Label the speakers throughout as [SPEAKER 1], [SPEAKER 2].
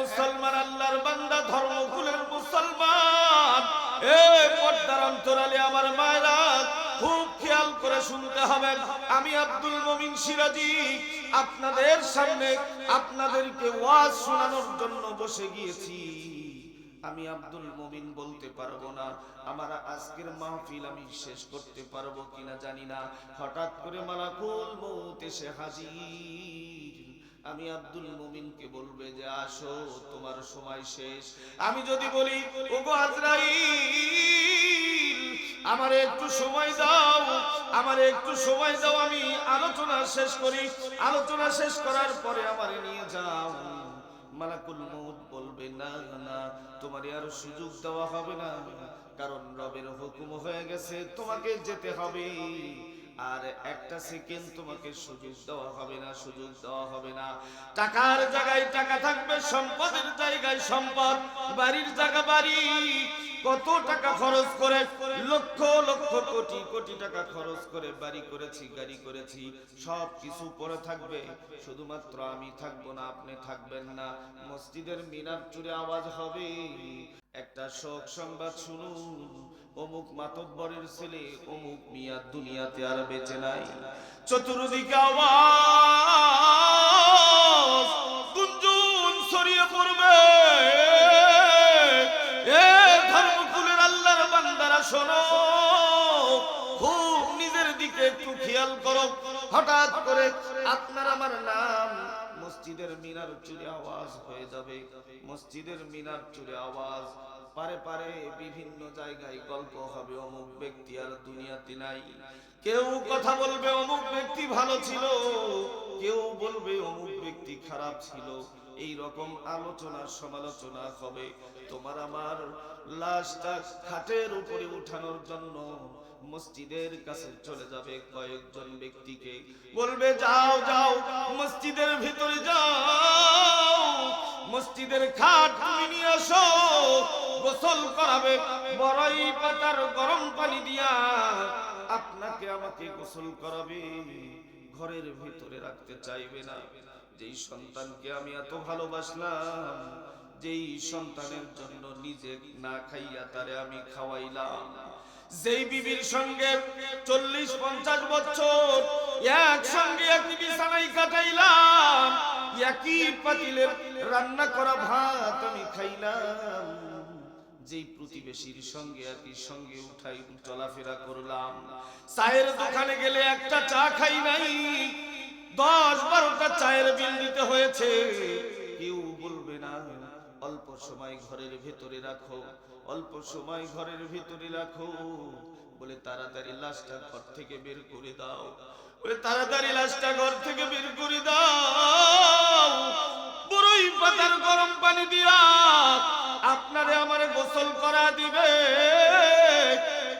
[SPEAKER 1] মুসলমান আল্লাহর বান্দা মুসলমান। পর্দার অন্তরালে আমার মায়েরা খুব খেয়াল করে শুনতে হবে। আমি আব্দুল মমিন সিরাজি, আপনাদের সামনে আপনাদেরকে ওয়াজ শোনানোর জন্য বসে গিয়েছি। আমি আব্দুল মমিন বলতে পারব না, আমার আজকের মাহফিল আমি শেষ করতে পারব কিনা জানি না। হঠাৎ করে মালাকুল মৌত এসে হাজির। আমি আব্দুল মুমিনকে বলবে যে আসো, তোমার সময় শেষ। আমি যদি বলি, ওগো আজরাইল, আমারে একটু সময় দাও, আমারে একটু সময় দাও, আমি আলোচনা শেষ করি। আলোচনা শেষ করার পরে আমারে নিয়ে যাও। মালাকুল মউত বলবে, না না, তোমার আর সুযোগ দেওয়া হবে না, কারণ রবের হুকুম হয়ে গেছে, তোমাকে যেতে হবে। আর একটা সেকেন্ড তোমাকে সুযোগ দেওয়া হবে না সুযোগ দেওয়া হবে না। টাকার জায়গায় টাকা থাকবে সম্পদের জায়গায় সম্পদ বাড়ির জায়গা বাড়ি। কত টাকা খরচ করে লক্ষ লক্ষ কোটি কোটি টাকা খরচ করে বাড়ি করেছি গাড়ি করেছি সব কিছু পরে থাকবে। শুধুমাত্র আমি থাকব না আপনি থাকবেন না। মসজিদের মিনার চুরে আওয়াজ হবে। একটা শোক সংবাদ শুনুন। অমুক মাতব্বরের ছেলে অমুক মিয়া দুনিয়াতে আর বেঁচে নাই। চতুর্দিকে আওয়াজ মিনার চুরে আওয়াজ হয়ে যাবে। মসজিদের মিনার চুরে আওয়াজ। পারে পারে বিভিন্ন জায়গায় গল্প হবে। অমুক ব্যক্তি আর দুনিয়াতে নাই। কেউ কথা বলবে, অমুক ব্যক্তি ভালো ছিল। কেউ বলবে, অমুক ব্যক্তি খারাপ ছিল। এই রকম আলোচনা, সমালোচনা হবে। তোমার আমার লাশটা খাটের উপরে উঠানোর জন্য মসজিদের কাছে চলে যাবে কয়েকজন ব্যক্তিকে। বলবে, যাও যাও, মসজিদের ভিতরে যাও। মসজিদের খাট নিয়ে আসো, গোসল করাবে, বড়ই পাতার গরম পানি দিয়া আপনাকে আমাকে গোসল করাবে। ঘরের ভিতরে রাখতে চাইবে না। যেই সন্তানকে আমি এত ভালোবাসলাম, যেই সন্তানের জন্য নিজে না খাইয়া তারে আমি খাওয়াইলাম। যেই বিবির সঙ্গে চল্লিশ পঞ্চাশ বছর একসঙ্গে একই বিছানায় কাটাইলাম, একই পাতিলের রান্না করা ভাত আমি খাইলাম। যেই প্রতিবেশীর সঙ্গে একই সঙ্গে উঠাই চলাফেরা করলাম। চায়ের দোকানে গেলে একটা চা খাই নাই, দশ বারোটা চায়ের বিল দিতে হয়েছে। অল্প সময় ঘরের ভেতরে রাখো, অল্প সময় ঘরের ভেতরে রাখো। বলে তাড়াতাড়ি লাশটা ঘর থেকে বের করে দাও। বলে তাড়াতাড়ি লাশটা ঘর থেকে বের করে দাও। বড়ই পাতার গরম পানি দিয়া আপনারে আমারে গোসল করা দিবে।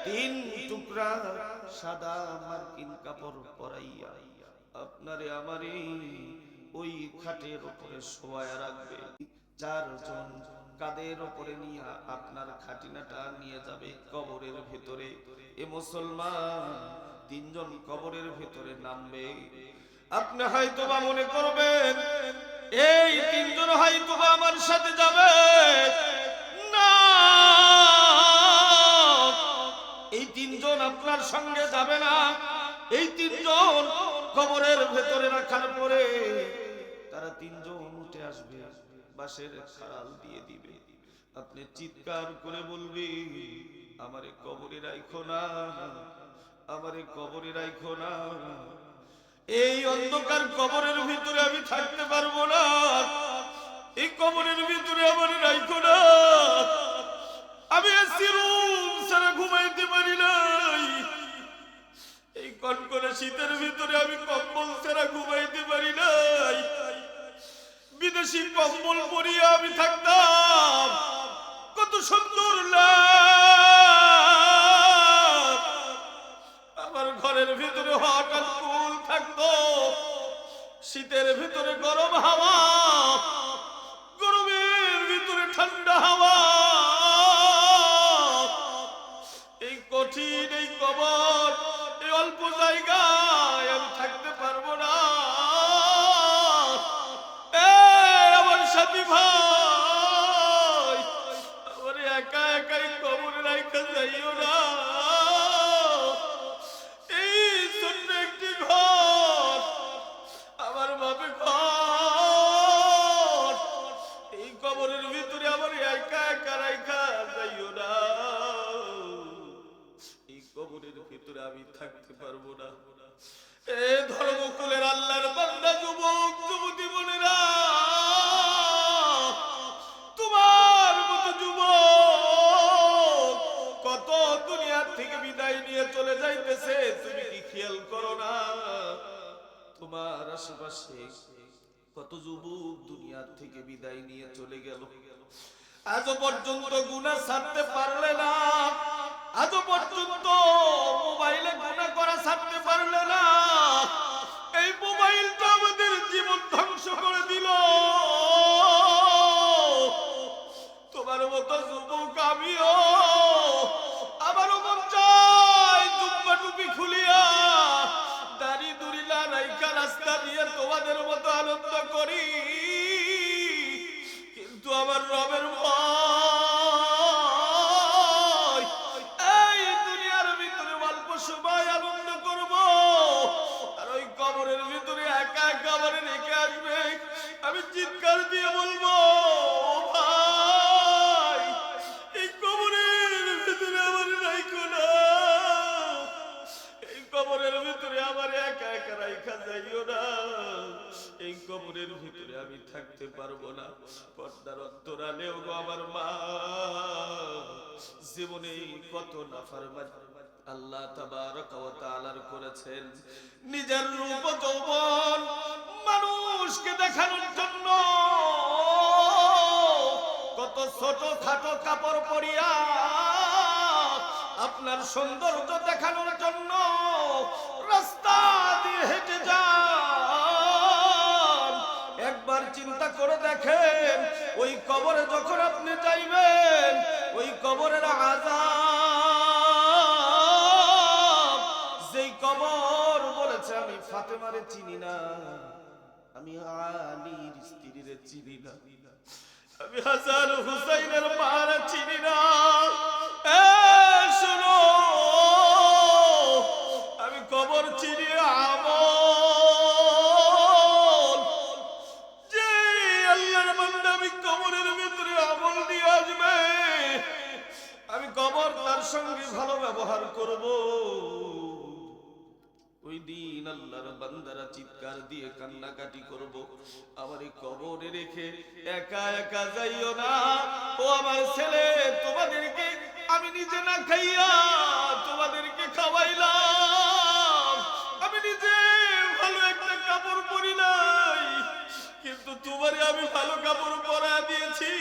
[SPEAKER 1] তিন টুকরা সাদা মার্কিন কাপড় পরাইয়া আপনারে আমারে ওই খাটের উপরে শোয়ায় রাখবে। চারজন কাদের উপরে নিয়ে আপনার খাটিনাটা নিয়ে যাবে কবরের ভেতরে। এ মুসলমান, তিনজন কবরের ভেতরে নামবে। আপনি হয়তো বা মনে করবেন, এই তিনজন হয়তো বা আমার সাথে যাবে। না! এই তিনজন আপনার সঙ্গে যাবে না। এই তিনজন কবরের ভেতরে রাখার পরে তারা তিনজন উঠে আসবে। বাসের খাল দিয়ে দিবে। আপনি চিৎকার করে বলবি, আমারে কবরে রাখো না, আমারে কবরে রাখো না। এই অন্ধকার কবরের ভিতরে আমি থাকতে পারব না, এই কবরের ভিতরে আমার রাখো না। আমি এসি রুম সারা ঘুমাইতে পারি নাই। এই কনকনে শীতের ভিতরে বিদেশি কম্বল পরিয়ে আমি থাকতাম। কত সুন্দর আমার ঘরের ভিতরে হঠাৎ ফুল থাকতো। শীতের ভিতরে গরম হাওয়া। থেকে বিদায় নিয়ে চলে গেল। আজ পর্যন্ত গুনাহ ছাড়তে পারলে না। আজ পর্যন্ত মোবাইলে গুনাহ করা ছাড়তে পারলে না। এই মোবাইলটা আমাদের জীবন ধ্বংস করে দিল। তোমার মতো যুবক আমিও। আমারও মন চাই জুব্বা টুপি খুলিয়া দাড়ি না রাইখা রাস্তা দিয়ে তোমাদের মতো আনন্দ করি। আমার রবের ভয়। করেছেন। নিজের রূপ যৌবন মানুষকে দেখানোর জন্য। কত ছোট খাটো কাপড় পরিয়া আপনার সৌন্দর্য দেখানোর জন্য রাস্তা দিয়ে হেঁটে যান। একবার চিন্তা করে দেখেন, ওই কবরে যখন আপনি যাইবেন, ওই কবরের আজাব ফাতেমারে চিনি না। আমি আলীর স্ত্রীরে চিনি না। আমি হাসান হুসাইনের মারা চিনি না। শোনো, আমি কবর চিনি আমল। যে আল্লাহর বান্দা আমি কবরের ভিতরে আমল দিয়ে আসবে, আমি কবর তার সঙ্গে ভালো ব্যবহার করব। দিন, আল্লাহর বান্দারা চিৎকার দিয়ে কান্নাকাটি করব। আমার এই কবরে রেখে একা একা যাইও না। ও আমার ছেলে, তোমাদেরকে আমি নিজে না খাইয়া তোমাদেরকে খাওয়াইলাম। আমি নিজে ভালো একটা কাপড় পরি নাই, কিন্তু তোমারে আমি ভালো কাপড় পরা দিয়েছি।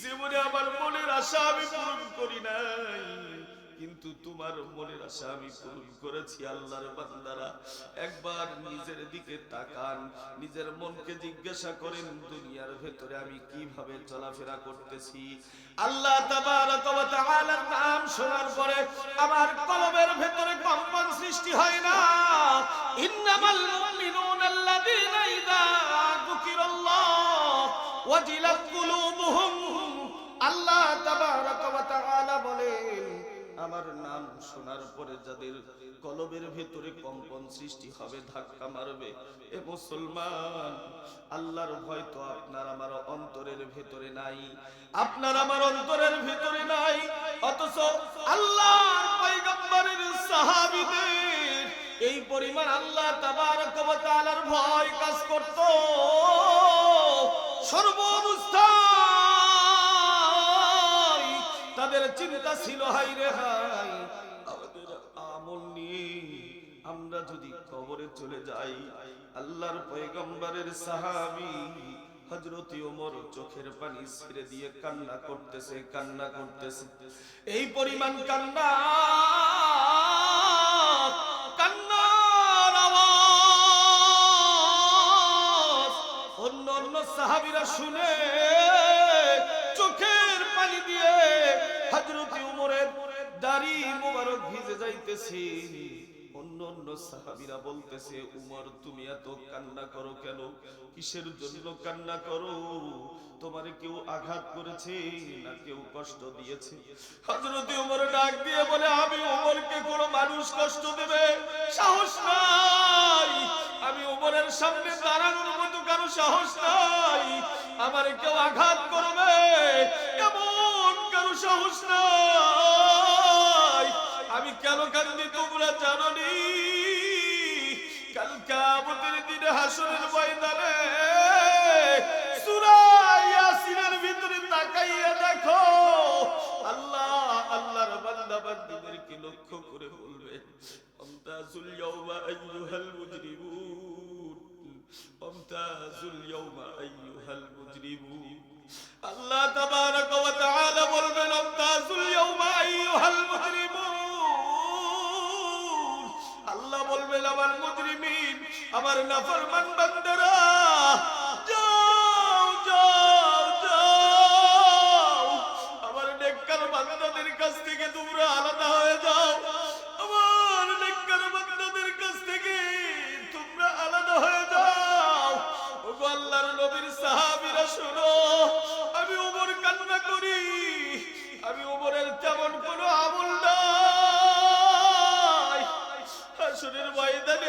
[SPEAKER 1] জীবনে আমার মনের আশা আমি পূরণ করি নাই। কিন্তু তোমার মনের আশা আমি পূরণ করেছি, আল্লাহর বান্দারা। একবার নিজের দিকে তাকান, নিজের মনকে জিজ্ঞাসা করেন, দুনিয়ার ভেতরে আমি কীভাবে চলাফেরা করতেছি? আল্লাহ তাবারক ওয়া নাম শোনার পরে, আমার কলবের ভেতরে কম্পন সৃষ্টি হয় না। ইন্নামাল মুমিনুনা ইযা যুকিরাল্লাহ ওয়াজিলাত কুলুবুহুম। আল্লাহ তাবারক ওয়া তাআলা বলেন আমার নাম শোনার পরে যাদের কলবের ভেতরে কম্পন সৃষ্টি হবে, ধাক্কা মারবে। এ মুসলমান, আল্লাহর ভয় তো আপনার আমার অন্তরের ভেতরে নাই। আপনার আমার অন্তরের ভেতরে নাই, অথচ আল্লাহর পয়গম্বরের সাহাবীদের এই পরিমাণ আল্লাহ তাবারক ওয়া তাআলার ভয় কাজ করত। সর্বাবস্থায় তাদের চিন্তা ছিল হাই রে হাই আমাদের আমল নিয়ে আমরা যদি কবরে চলে যাই, আল্লাহর পয়গম্বরের সাহাবী হজরতি চোখের পানি ছেড়ে দিয়ে কান্না করতেছে কান্না করতেছে। এই পরিমাণ কান্না আওয়াজ অন্য অন্য সাহাবিরা শুনে দাড়ি মোবারক ভিজে যাইতেছে। অন্য অন্য সাহাবীরা বলতেছে, উমর, তুমি এত কান্না করো কেন? কিসের জন্য কান্না করো? তোমারে কেউ আঘাত করেছে না কেউ কষ্ট দিয়েছে? হযরত উমর ডাক দিয়ে বলে, আমি উমরকে কোনো মানুষ কষ্ট দেবে? সাহস নাই। আমি উমরের সামনে দাঁড়ানোর মতো কারও সাহস নাই। আমার কেউ আঘাত করবে? এমন কারও সাহস নাই। আমি কেন কান্দি তোমরা জানো নি কাল কিয়ামতের দিনে হাসরের ময়দানে সূরা ভিতরে তাকাইয়া দেখো, আল্লাহ, আল্লাহর বান্দা বান্দীদেরকে লক্ষ্য করে বলবেন আমতাজুল ইয়াউমা আইয়ুহাল মুজরিমুন আমতাজুল আইয়ুহাল মুজরিমুন। আল্লাহ ওয়া তাআলা বলবেন আমতাজুল আইয়ুহাল মুজরিমুন। আমার নাফরমান বান্দারা, যাও যাও যাও। আমার নেককার বান্দাদের কাছ থেকে তোমরা আলাদা হয়ে যাও। আমার নেককার বান্দাদের কাছ থেকে তোমরা আলাদা হয়ে যাও। ওগো আল্লাহর নবীর সাহাবীরা, শোনো, আমি ওমর কান্না করি। আমি ওমরের তেমন কোনো আমল নাই। হাসরের ময়দানে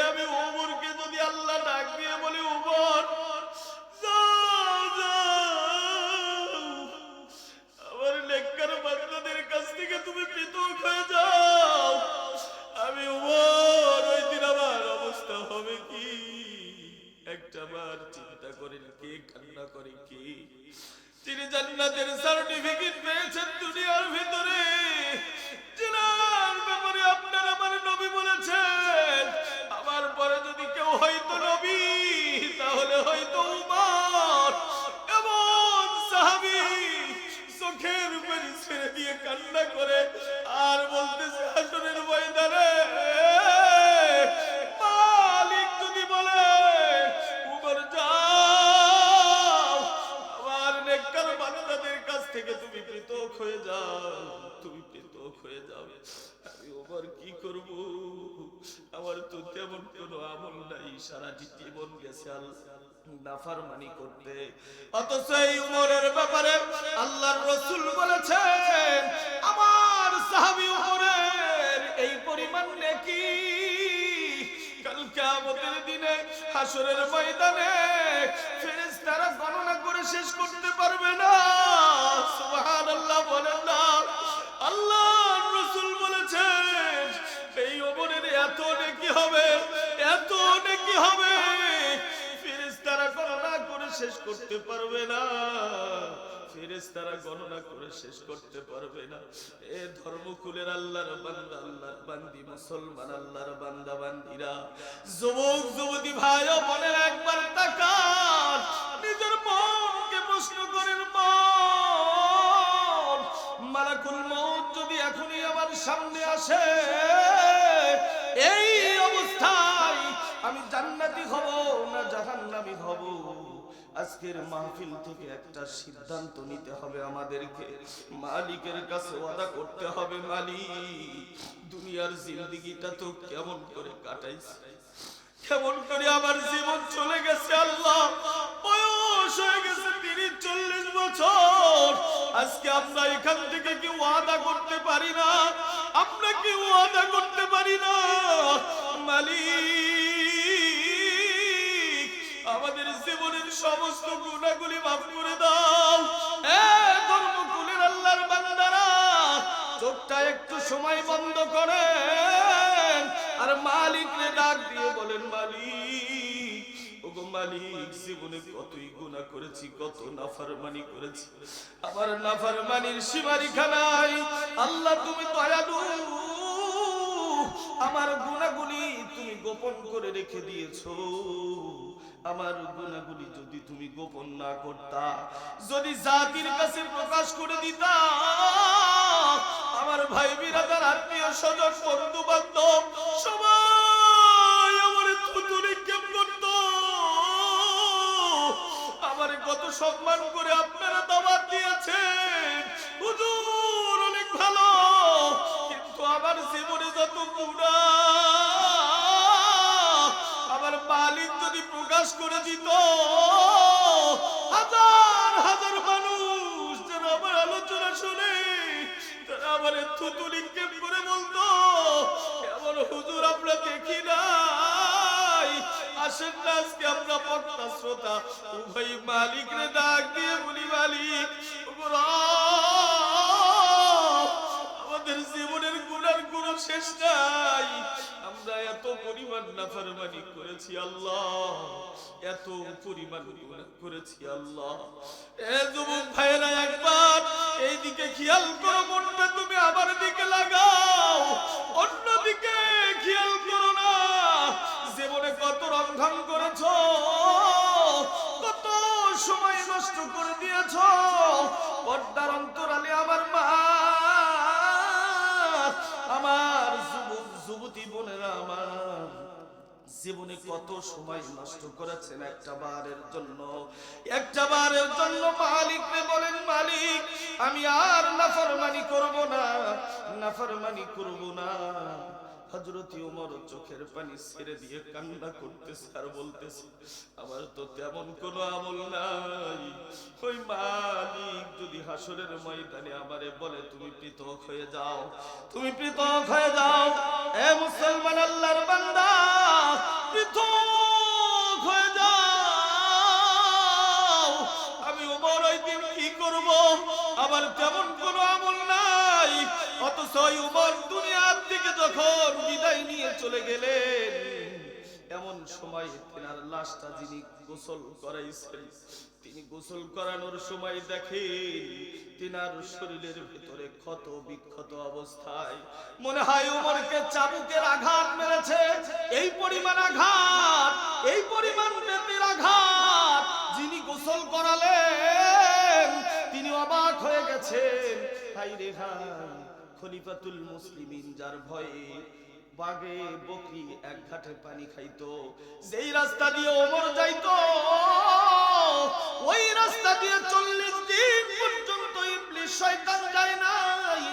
[SPEAKER 1] সারাটি জীবন গেছে আল্লাহ নাফারমানি করতে। অথচ এই উমরের ব্যাপারে আল্লাহর রসুল বলেছেন, আমার সাহাবী উমরের এই পরিমাণ নেকি? কিয়ামতের দিনে হাসরের ময়দানে ফেরেশতারা গণনা করে শেষ করতে পারবে না। সুবহানাল্লাহ বলেন না। আল্লাহর করতে পারবে না। ফেরেশতারা গণনা করে শেষ করতে পারবে না। এ ধর্মকুলের আল্লাহর বান্দা, আল্লাহর বান্দি, মুসলমান, আল্লাহর বান্দা, বান্দিরা। যুবক, যুবতী ভাই বোনের, একবার তাকান। নিজের মনকে প্রশ্ন করেন, মন, মালাকুল মউত যদি এখনই আমার সামনে আসে, এই অবস্থায় আমি জান্নাতি হব না জাহান্নামী হব? আজকের মাহফিল থেকে একটা সিদ্ধান্ত নিতে হবে আমাদেরকে। মালিকের কাছে ওয়াদা করতে হবে, মালিক, দুনিয়ার জিন্দিগিটা তো কেমন করে কাটাইছে? কেমন করে আমার জীবন চলে গেছে আল্লাহ। বয়স হয়ে গেছে তিরিশ, চল্লিশ বছর। আজকে আমরা এখান থেকে কি ওয়াদা করতে পারি না? আমরা কি ওয়াদা করতে পারি না? মালিক জীবনের সমস্ত গুণাগুলি মাফ করে দাও। ধর্মকুলের আল্লাহর বান্দারা, চোখটা একটু সময় বন্ধ করেন। আর মালিকরে ডাক দিয়ে বলেন, মালিক মালিক, জীবনে কতই গুনাহ করেছি, কত নাফরমানি করেছি। আমার নাফরমানির সীমারেখা আল্লাহ, তুমি দয়ালু। আমার গুণাগুলি তুমি গোপন করে রেখে দিয়েছ। আমার গুণাগুলি যদি তুমি গোপন না করতা, যদি জাতির কাছে প্রকাশ করে দিতা, আমার ভাই বিরাদার আত্মীয় স্বজন বন্ধু বান্ধব সবাই আমার থুতুরি কেম করত। আমার কত সম্মান করে আপনারা দাওয়াত দিয়েছেন। হুজুর, অনেক ভালো। কিন্তু আমার জীবনে যত মালিক যদি প্রকাশ করে দিত, হাজার হাজার মানুষ যারা আমার আলোচনা শুনে, তারা আমার থুতুলি কেম করে বলতো কেমন হুজুর, আমরা দেখি না আমরা উভয় মালিক আমাদের জীবনের গুণার গুণ শেষ শেষ নাই। আমরা এত পরিমাণ নাফরমানি করেছি আল্লাহ, এত পরিমাণ করেছি আল্লাহ। এ যুবক ভাইরা একবার এই দিকে খেয়াল করো, মনটা তুমি আমার দিকে লাগাও। অন্যদিকে খেয়াল করো না, জীবনে কত রন্ধন করেছ, কত সময় নষ্ট করে দিয়েছ। পর্দার অন্তরালে আমার মা যুবতী বোনেরা আমার। জীবনে কত সময় নষ্ট করেছেন একটা বারের জন্য। একটা বারের জন্য মালিক বলেন, মালিক, আমি আর নাফরমানি করব না, নাফরমানি করব না। হজরতি ওমর চোখের পানি ছেড়ে দিয়ে কান্না করতেছে আর বলতেছে, আমার তো তেমন কোনো আমল নাই। ওই মালিক যদি হাসরের ময়দানে আমারে বলে, তুমি পৃথক হয়ে যাও, তুমি পৃথক হয়ে যাও, এ মুসলমান আল্লাহর বান্দা, পৃথক হয়ে যাও। আমি ওমর ওই দিন কি করব? আমার তেমন কোনো আমল নাই। অথচ ওই থেকে যখন বিদায় নিয়ে চলে গেলেন, এমন সময় তেনার লাশটা যিনি গোসল করাইছেন, তিনি গোসল করানোর সময় দেখেন তিনার শরীরের ভিতরে ক্ষত বিক্ষত অবস্থায়। মনে হয় উমরকে চাবুকের আঘাত মেরেছে। এই পরিমাণ আঘাত, এই পরিমাণ বেতের আঘাত যিনি গোসল করালেন, তিনি অবাক হয়ে গেছেন। হাই রে হাই খলিফাতুল মুসলিমিন যার ভয়ে বাগে বকরি এক ঘাটে পানি খাইত। যেই রাস্তা দিয়ে ওমর যাইত, ওই রাস্তা দিয়ে চল্লিশ দিন পর্যন্ত ইবলিশ শয়তান যায় নাই।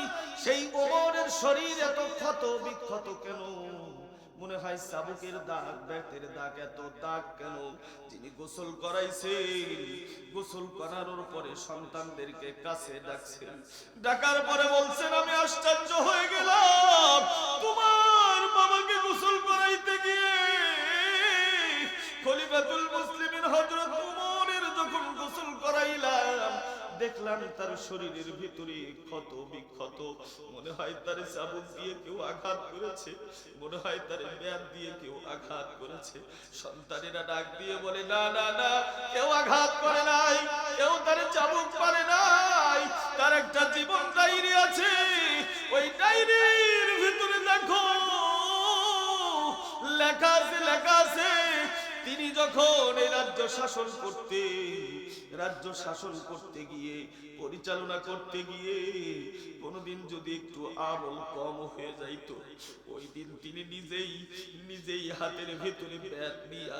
[SPEAKER 1] সেই ওমরের শরীর এত ক্ষত বিক্ষত কেন? মনে হয় সাবুকের দাগ ব্যক্তির দাগ, এত দাগ কেন? যিনি গোসল করাইছেন গোসল করানোর পরে সন্তানদেরকে কাছে ডাকছেন। ডাকার পরে বলছেন, আমি আশ্চর্য হয়ে গেলাম। তোমার বাবাকে গোসল করাইতে গিয়ে খলিফাতুল দেখলাম তার শরীরের ভিতরে ক্ষত বিক্ষত। মনে হয় তার চাবুক দিয়ে কেউ আঘাত করেছে। মনে হয় তার ব্যাট দিয়ে কেউ আঘাত করেছে। সন্তানেরা ডাক দিয়ে বলে, না না না, কেউ আঘাত করে নাই। কেউ তার চাবুক পারে নাই। তার একটা জীবন ডায়েরি আছে। ওই ডায়েরির ভিতরে দেখো, লেখা আছে লেখা আছে, তিনি যখন এই রাজ্য শাসন করতে রাজ্য শাসন করতে গিয়ে, পরিচালনা করতে গিয়ে কোনোদিন যদি একটু আমল কম হয়ে যাইতো, ওই দিন তিনি নিজেই নিজেই হাতের ভিতরে ব্যাট দিয়া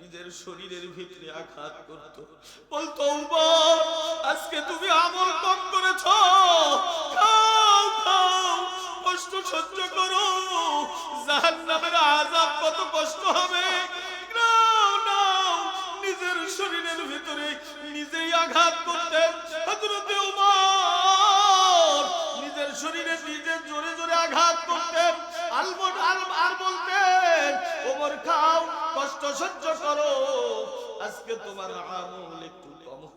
[SPEAKER 1] নিজের শরীরের ভিতরে আঘাত করত। বলতো আজকে তুমি আমল কম করেছ? কষ্ট সহ্য করো। জাহান্নামের আযাব কত কষ্ট হবে? আঘাত করতে হযরতে উমর নিজের শরীরে নিজে জোরে জোরে আঘাত করতেন। আলমন আর বলতেন ওমর খাও, কষ্ট সহ্য করো। আজকে তোমার আমল একটু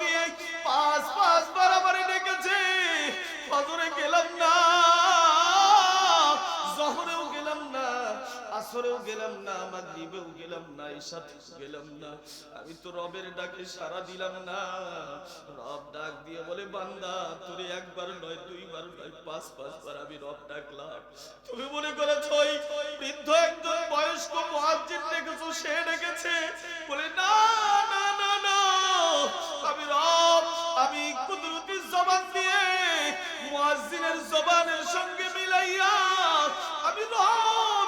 [SPEAKER 1] দিয়ে পাঁচ ডেকেছে। ফজরে গেলাম না, জহরেও গেলাম না, আসরেও গেলাম না, মাগরিবেও গেলাম না গেলাম না। আমি তো রবের ডাকে সারা দিলাম না। রব ডাক দিয়ে বলে, বান্দা, তোরে একবার নয়, দুইবার নয়, পাঁচ পাঁচবার আমি রব ডাকলাম। তুমি মনে করেছ বৃদ্ধ একজন বয়স্ক মুয়াজ্জিন ডেকেছো, সে ডেকেছে? বলে, না না না না আমি রব আমি কুদরতি জবান দিয়ে মুয়াজ্জিনের জবানের সঙ্গে মিলাইয়া আমি রব।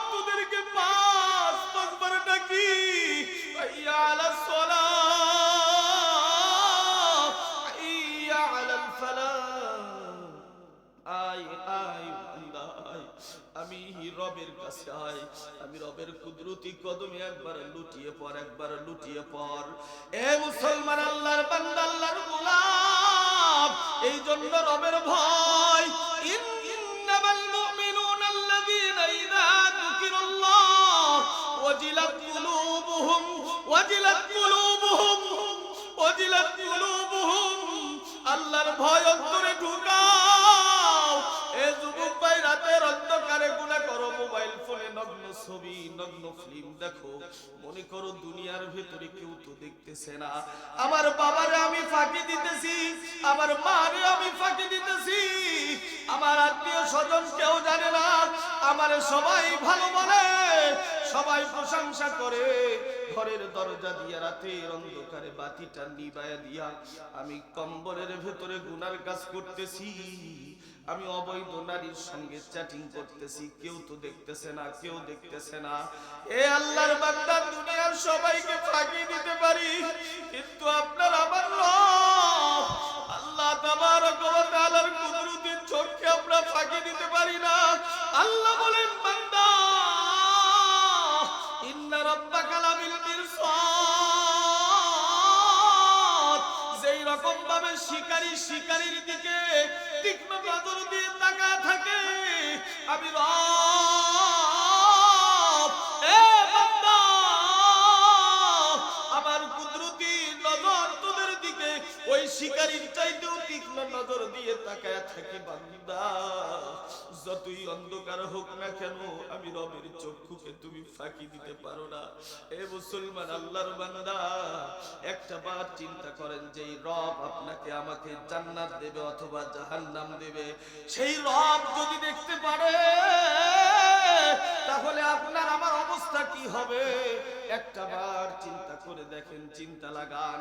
[SPEAKER 1] আমি রবের কাছে আয়। আমি রবের কুদরতি কদমে একবার লুটিয়ে পর, একবার লুটিয়ে পর। এ মুসলমান আল্লাহর বান্দা, আল্লাহর গোলাম এই জন্য রবের ভয়। ইন্নামাল মুমিনুনা আল্লাযীনা ইযা যুকিরাল্লাহ, ওয়াজিলাত কুলুবুহুম ওয়াজিলাত কুলুবুহুম ওয়াজিলাত কুলুবুহুম। আল্লাহর ভয় অন্তরে ঢুকাও। অন্ধকারে গুনাহ করো, মোবাইল ফোনে নগ্ন ছবি, নগ্ন ফিল্ম দেখো। মনে করো দুনিয়ার ভেতরে কেউ তো দেখতেছে না। আমার বাবারে আমি ফাঁকি দিতেছি, আমার মারে আমি ফাঁকি দিতেছি। আমার আত্মীয় স্বজন কেউ জানে না, আমারে সবাই ভালো বলে, সবাই প্রশংসা করে। ঘরের দরজা দিয়া রাতের অন্ধকারে বাতিটা নিবায়া দিয়া আমি কম্বলের ভেতরে গুনার কাজ করতেছি। আমি অবৈধ নারীর সঙ্গে চ্যাটিং করতেছি, কেউ তো দেখতেছে না, কেউ দেখতেছে না। এ আল্লাহর বান্দা, দুনিয়ার সবাইকে ফাঁকি দিতে পারি, কিন্তু আপনার আমার আল্লাহ তাবারক ওয়া তাআলার কুদরতের চোখকে আমরা ফাঁকি দিতে পারি না। আল্লাহ বলেন, বান্দা, ইন্না রাব্বাকা লাবিল মিরসাদ, যেই রকম ভাবে শিকারী শিকারীর দিকে তীক্ষ্ণ নজর দিয়ে তাকায় থাকে। আমি আমার কুদরতি নজর তোদের দিকে। ওই শিকারীর চাইতেও তীক্ষ্ণ নজর দিয়ে তাকায় থাকি বান্দা। যতই অন্ধকার হোক না কেন, আমি রবের চক্ষুকে তুমি ফাঁকি দিতে পারো না। এ মুসলমান আল্লাহর বান্দা, একটা বার চিন্তা করেন যে রব আপনাকে আমাকে জান্নাত দেবে অথবা জাহান্নাম দেবে। সেই রব যদি দেখতে পারে, তাহলে আপনার আমার অবস্থা কি হবে? একটা বার চিন্তা করে দেখেন, চিন্তা লাগান।